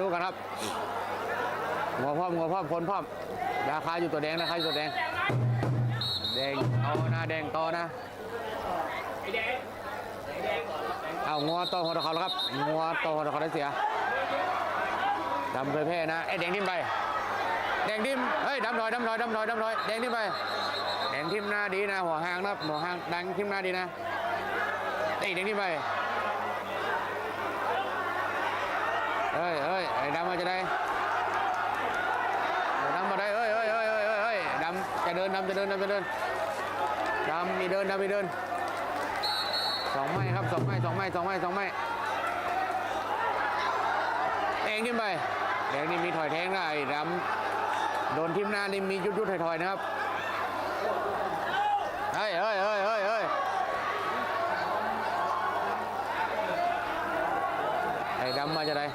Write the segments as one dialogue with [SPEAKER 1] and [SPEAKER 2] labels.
[SPEAKER 1] ดูกันครับหัวพร้อมหัวพร้อมคนพร้อมราคาอยู่ตัวแดงราคาอยู่ตัวแดงแดงเอาหน้าแดงต่อนะเอางัวต่อหัวตะเขาแล้วครับงัวต่อหัวตะเขาได้เสียดำเคยแพ้นะไอ้แดงทิมไปแดงทิมเฮ้ยดำหน่อยดำหน่อยดำหน่อยดำหน่อยแดงทิมไปแดงทิมหน้าดีนะหัวหางนะหัวหางแดงทิมหน้าดีนะไอ้แดงทิมไป เฮ้ยเฮ้ยไอ้ดำมาจะได้ดำมาได้เฮ้ยเฮ้ยเฮ้ยเฮ้ยเฮ้ยเฮ้ยดำจะเดินดำจะเดินดำจะเดินดำมีเดินดำมีเดินสองไม้ครับสองไม้สองไม้สองไม้สองไม้เองขึ้นไปแดงนี่มีถอยแทงนะไอ้ดำโดนทิมหน้านี่มียุดยุดถอยถอยนะครับเฮ้ยเฮ้ยเฮ้ยเฮ้ยเฮ้ยไอ้ดำมาจะได้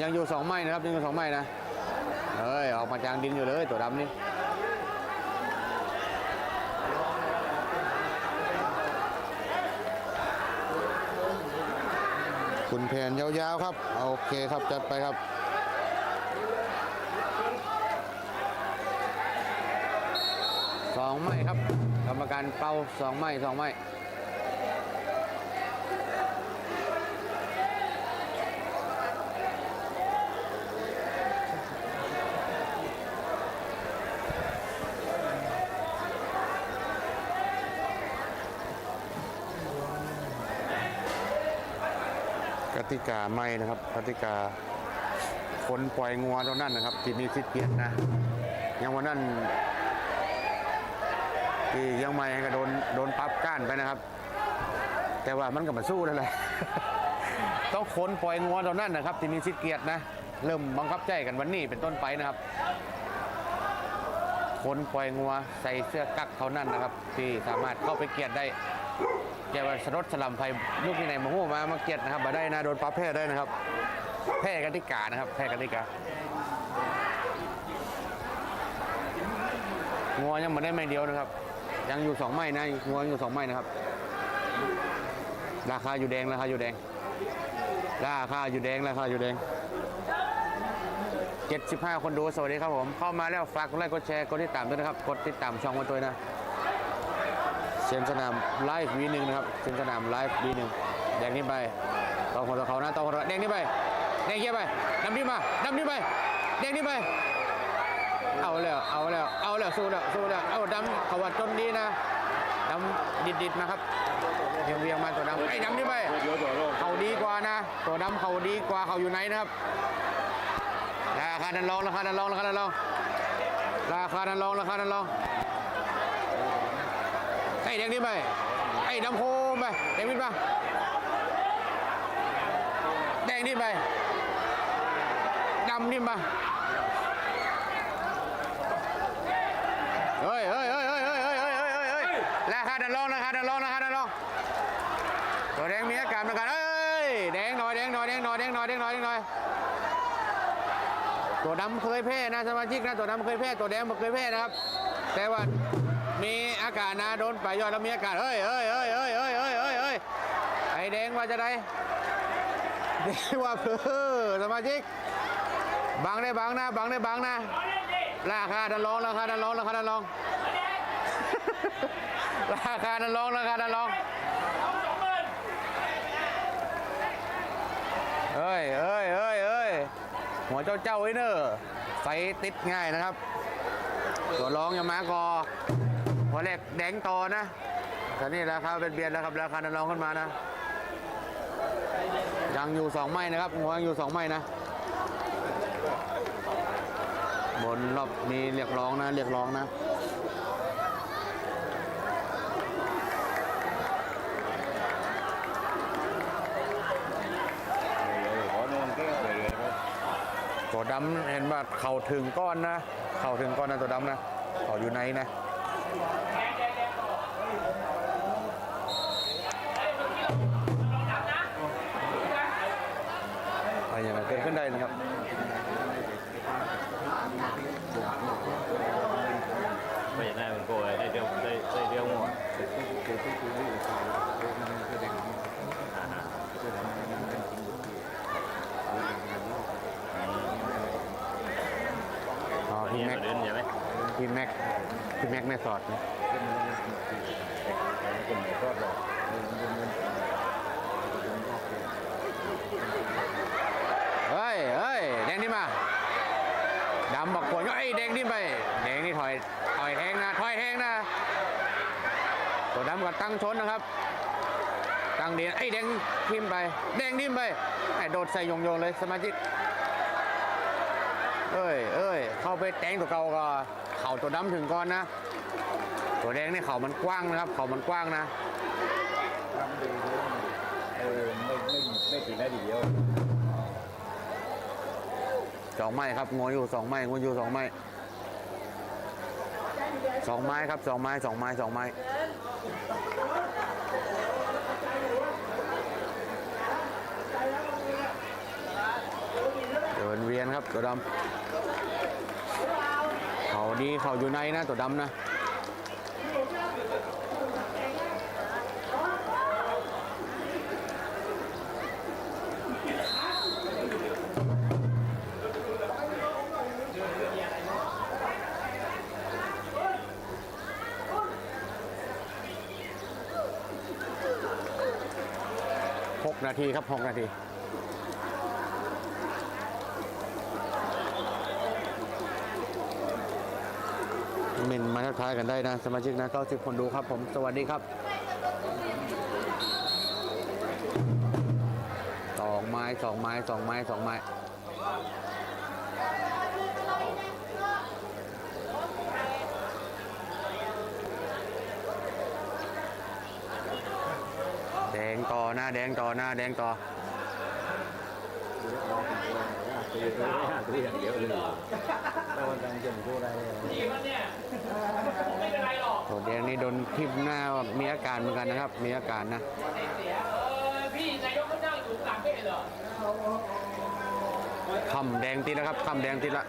[SPEAKER 1] ยังอยู่สองไม้นะครับยังอยู่สองไม้นะเอ้ยออกมาจางดินอยู่เลยตัวดำนี่ คุณแผนยาวๆครับ โอเคครับจัดไปครับสองไม้ครับ กรรมการเป่าสองไม้สองไม้ ติกาไม่นะครับกติกาคนปล่อยงัวตรงนั้นนะครับ ที่มีสิทธิ์เปลี่ยนนะยังวันนั้นที่ยังไม่ก็โดนโดนปั๊บก้านไปนะครับ แต่ว่ามันก็มาสู้นั่นแหละต้องคนปล่อยงัวตรงนั้นนะครับ ที่มีสิทธิเกียรตินะเริ่มบังคับใจกันวันนี้เป็นต้นไปนะครับคนปล่อยงัวใส่เสื้อกั๊กเท่านั้นนะครับ ที่สามารถเข้าไปเกียรติได้ แกว่าสรดสลัมไฟลูกที่ไหนมาหู้มามาเกียดนะครับมาได้นะโดนปรั๊บแพ้ได้นะครับ แพ้กติกานะครับ แพ้กติกางัวยังมาได้ไม่เดียวนะครับ ยังอยู่สองไม้นะงัวอยู่สองไม้นะครับ ราคาอยู่แดงราคาอยู่แดง ราคาอยู่แดงราคาอยู่แดง75 คนดู สวัสดีครับผม เข้ามาแล้วฝากกดไลค์กดแชร์ กดติดตามด้วยนะครับ กดติดตามช่องมาตัวนะ เชียนสนามไลฟ์วีหนึ่งนะครับเชียนสนามไลฟ์วีหนึ่งแดงนี้ไปต่อหัวเขานะต่อหัวแดงนี้ไปแดงเกียไปดำนี้มาดำนี้ไปแดงนี้ไป เอาแล้วเอาแล้วเอาแล้วสู้แล้วสู้แล้วเอาดำเขาว่าจนดีนะดำดิดดิดนะครับเวียงเวียงมาตัวดำไอ้ดำนี่ไปเขาดีกว่านะตัวดำเขาดีกว่าเขาอยู่ไหนนะครับราคาดันรองราคาดันรองราคาดันรองราคาดันรองราคาดันรอง แดงนี่ไปไอ้ดำโคมไปแดงนี่ไปแดงนี่ไปดำนี่มาเฮ้ยเฮ้ยเฮ้ยเฮ้ยเฮ้ยเฮ้ยเฮ้ยเฮ้ยเฮ้ยเฮ้ยราคาดันรองราคาดันรองราคาดันรองตัวแดงมีอาการเหมือนกันเอ้ยแดงหน่อยแดงหน่อยแดงหน่อยแดงหน่อยแดงหน่อยแดงหน่อยตัวดำเคยแพ้นะสมาชิกนะตัวดำเคยแพ้ตัวแดงไม่เคยแพ้นะครับ แต่ว่า อากาศนะโดนไปยอดแล้วมีอากาศเฮ้ยเฮ้ยเฮ้ยเฮ้ยเฮ้ยเฮ้ยเฮ้ยเฮ้ยไอแดงว่าจะได้แดงว่าเพื่อสมาชิกบังได้บังนะบังได้บังนะราคาดันรองราคาดันรองราคาดันรองราคาดันรองราคาดันรองเฮ้ยเฮ้ยเฮ้ยเฮ้ยหัวเจ้าเจ้าไว้เนอะไฟติดง่ายนะครับ ตัวรองอย่ามากอ หัวแรกแดงต่อนะตอนนี้ราคาเป็นเบียดแล้วครับราคานันรองขึ้นมานะ ยังอยู่สองไม้นะครับหัวยังอยู่สองไม้นะ บนรอบมีเรียกร้องนะเรียกร้องนะตัวดำเห็นว่าเข่าถึงก้อนนะ เข่าถึงก้อนนะตัวดำนะเข่าอยู่ในนะ อะไรอย่างเงี้ยเกิดขึ้นได้นะครับ
[SPEAKER 2] ไม่อย่นหน้าเป็นโกยได้เดียวได้ได้เดียวหมดอ๋อที่
[SPEAKER 1] แม็ก
[SPEAKER 2] เดินใช่ไหม
[SPEAKER 1] พี่แม็กพี่แม็กแม่สอดนะ
[SPEAKER 3] เป็นก็ดอกเป็นเป็นเป็นเป็นนอกเลย
[SPEAKER 1] เฮ้ยเฮ้ยแดงนี่มาดำบอกควรก็ไอ้ยแดงนี่ไปแดงนี่ถอยถอยแทงนะถอยแทงนะตัวดำก็ตั้งชนนะครับ ตั้งเดียนไอ้แดงทิมไป แดงทิมไปไอ้โดดใส่โยงโยงเลยสมาชิกเอ้ยเอ้ยเข้าไปแทงตัวเก่าก็เข่าตัวดำถึงก่อนนะ ตัวแดงนี่เข่ามันกว้างนะครับ เข่ามันกว้างนะ
[SPEAKER 3] ทำดีเลยเออไม่ไม่ไม่ถึงได้ดีเดียว
[SPEAKER 1] สองไม้ครับงออยู่สองไม้งออยู่สองไม้สองไม้ครับสองไม้สองไม้สองไม้เดินเวียนครับตัวดำเขา ดีเขาอยู่ในนะตัวดำนะหกนาทีครับหกนาที เมนมาทักทายกันได้นะ สมาชิกนะ90คนดูครับผมสวัสดีครับสองไม้สองไม้สองไม้สองไม้แดงต่อหน้าแดงต่อหน้าแดงต่อ
[SPEAKER 3] ตีตัวไม่ห้าตัวอย่างเดียวเลยแล้ววันจันทร์จะมีตัวอะไรเลย
[SPEAKER 1] ตัวแดงนี่โดนทิพหน้ามีอาการเหมือนกันนะครับ มีอาการนะเสียเออ
[SPEAKER 4] พี่นายกเขานั่งอยู่หลังไม่เห็นเหรอ
[SPEAKER 1] คำแดงตีนะครับคำแดงตีละ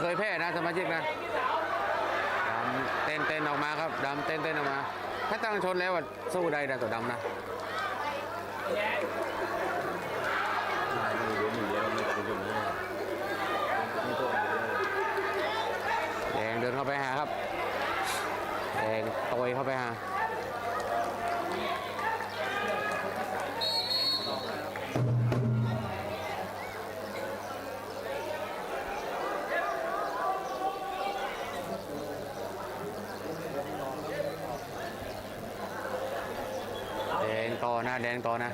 [SPEAKER 3] เค
[SPEAKER 1] ยแพ้นะสมาชิกนะดำเต้นเต้นออกมาครับดำเต้นเต้นออกมา ถ้าตั้งชนแล้วสู้ได้นะตัวดำนะแดงเดินเข้าไปหาครับแดงโตยเข้าไปหา งต่อนะแดงต่อนะ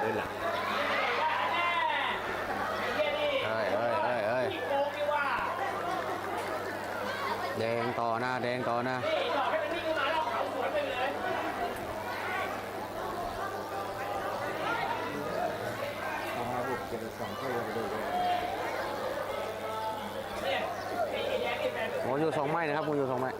[SPEAKER 3] เดินหลัง
[SPEAKER 1] เอ้ยเอ้ยเอ้ยเอ้ยแดงต่อหน้าแดงต่อหน้า
[SPEAKER 4] นี่หลอกให้มันวิ่งเข้ามาแล้วเขาสวนไปเลย
[SPEAKER 3] เอยู่
[SPEAKER 1] สองไม้นะครับโมอยู่สองไม้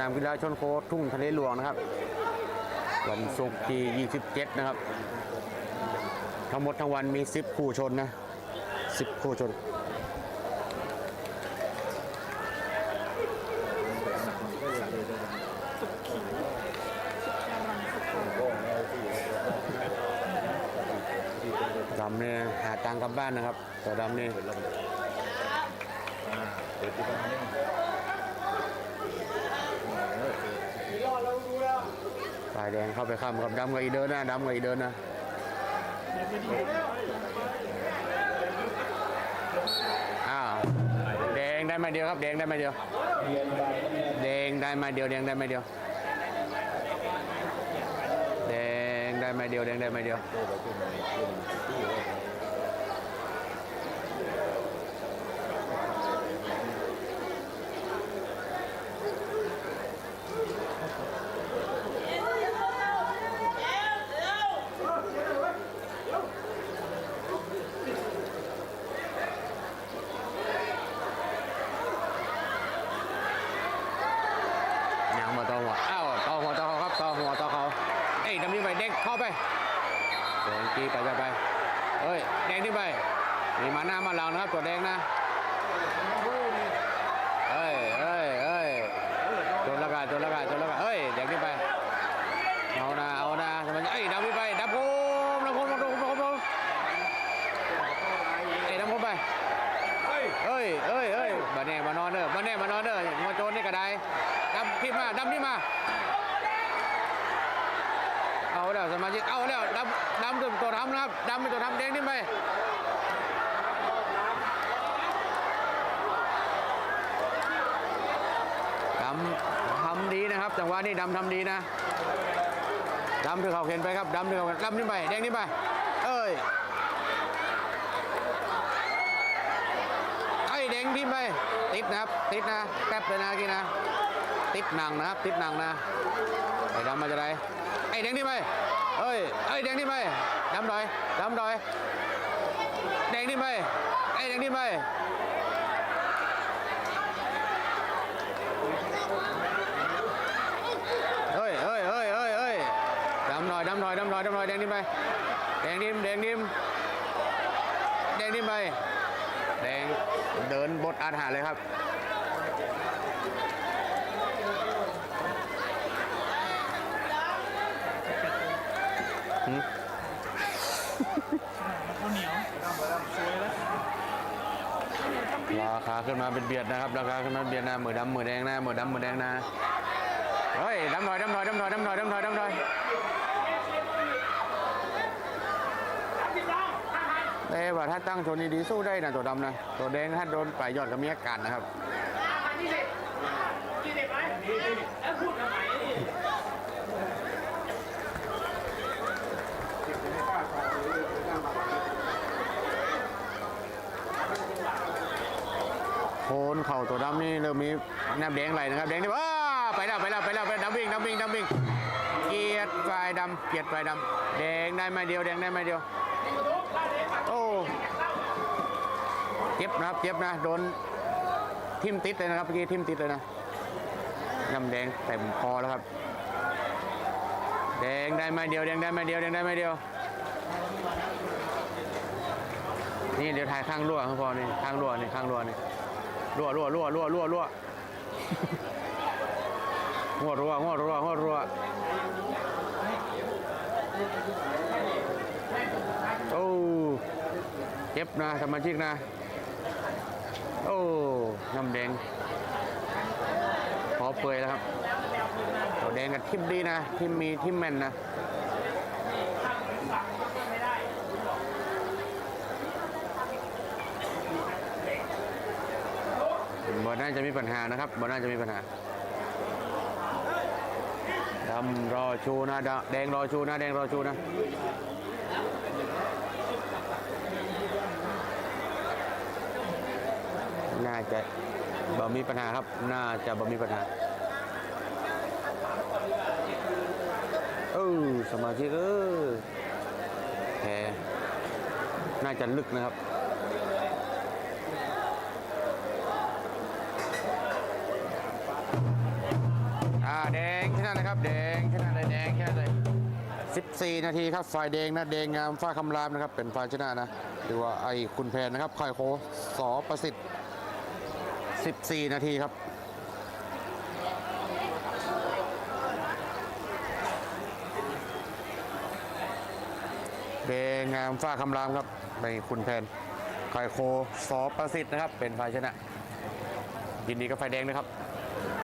[SPEAKER 4] นาม
[SPEAKER 1] กีฬาชนโคทุ่งทะเลหลวงนะครับวันศุกร์ที่ 27 นะครับ ทั้งหมดทั้งวันมี 10 คู่ชนนะ 10 คู่ชน
[SPEAKER 3] ลยเดินเดินโก้แล้วตีแล้ว
[SPEAKER 1] ดำเนี่ยหาตังกลับบ้านนะครับตัวดำนี่
[SPEAKER 3] เป็นลมอ่าเปิดที่ตรงนี้เออ
[SPEAKER 1] ฝ่ายแดงเข้าไปข้ามกับดำกับอีเดินนะดำกับอีเดินนะอ้าวแดงได้มาเดียวครับแดงได้มาเดียวแดงได้มาเดียวแดงได้มาเดียวแดงได้มาเดียวแดงได้มาเดียว
[SPEAKER 3] โก้ไปจุ่มในจุ่มที่ว่า
[SPEAKER 1] เอ้ย แดงที่ไปมีมาหน้ามาหลังนะครับตัวแดงนะเฮ้ยเฮ้ยเอ้ยจนละกันจนละกันจนละกันเอ้ยแดงที่ไปเอานะเอานะทำไมเอ้ยดำที่ไปดำโคมดำโคมดำโคมดำโคมดำโคมเอ้ยดำโคมไปเอ้ยเอ้ยเอ้ยมาแน่มานอนเด้อมาแน่มานอนเด้อมาโจรนี่ก็ได้ดำที่มาดำที่มา เอาแล้วสมาชิกเอาแล้วดำดำ ตัวตัวทำนะครับดำเป็นตัวทำแดงนี่ไปดำทำดีนะครับจังหวะนี้ดำทำดีนะดำถือเขาเข็นไปครับดำถือเขาเข็นดำนี่ไปแดงนี่ไป เอ้ยไอ้แดงที่ไปติดนะครับ ติดนะแป๊บเลยนะกี่นะ ติดหนังนะครับ ติดหนังนะไอ้ดำมาจะไรไอ้แดงนี่ไป เอ้ยไอ้ยแดงนี่ไปดำดอยดำดอยแดงนี่ไปไอ้แดงนี่ไปเฮ้ยเฮ้ยเฮ้ยเฮ้ยเฮ้ยดำหน่อยดำหน่อยดำหน่อยดำหน่อยแดงนี่ไปแดงนิ่มแดงนิ่มแดงนิ่มไปแดงเดินบทอาหารเลยครับ ราคาขึ้นมาเป็นเบียดนะครับ ราคาขึ้นมาเป็นเบียดนะมือดำมือแดงนะมือดำมือแดงนะเฮ้ยดำหน่อยดำหน่อยดำหน่อยดำหน่อยดำหน่อยดำหน่อยเอ้ว่าถ้าตั้งชนดีๆสู้ได้นะตัวดำนะตัวแดงถ้าโดนปลายยอดก็มีอาการนะครับ
[SPEAKER 4] ยี่สิบยี่สิบไหมแล้วพูดทำไม
[SPEAKER 1] คนเข่าตัวดำนี่เริ่มมีน้ำแดงไหลนะครับแดงนี่ว้าไปแล้วไปแล้วไปแล้วไปแล้วดำวิ่งดำวิ่งดำวิ่งเกียร์ไฟดำเกียร์ไฟดำแดงได้ไม่เดียวแดงได้ไม่เดียว โอ้เจ็บนะครับเจ็บนะโดนทิมติดเลยนะครับเมื่อกี้ทิมติดเลยนะน้ำแดงเต็มคอแล้วครับ แดงได้ไม่เดียวแดงได้ไม่เดียวแดงได้ไม่เดียวนี่เดี๋ยวถ่ายข้างรั่วครับพอนี่ข้างรั่วนี่ข้างรั่วนี่ รั่วรั่วรั่วรั่วรั่วรั่วหัวรั่วหัวรั่วหัวรั่วโอ้เจ็บนะสมาชิกนะ โอ้น้ำแดงพอเปื่อยแล้วครับแดงกับทิมดีนะทิมมีทิมแมนนะ บ่น่าจะมีปัญหานะครับบ่น่าจะมีปัญหาดำรอชูนะดำแดงรอชูนะแดงรอชูนะน่าจะบ่มีปัญหาครับ น่าจะบ่มีปัญหาเออสมาชิกเออแผลน่าจะลึกนะครับ งแค่นั้นแดงแค่เลย14 นาทีครับฝ่ายแดงนะแดงงามฟ้าคำรามนะครับเป็นฝ่ายชนะนะหรือว่าไอ้คุณแพนนะครับค่ายโคสอประสิทธิ์ 14 นาทีครับแดงงามฟ้าคำรามครับในคุณแพนค่ายโคสอประสิทธิ์นะครับเป็นฝ่ายชนะยินดีกับฝ่ายแดงนะครับ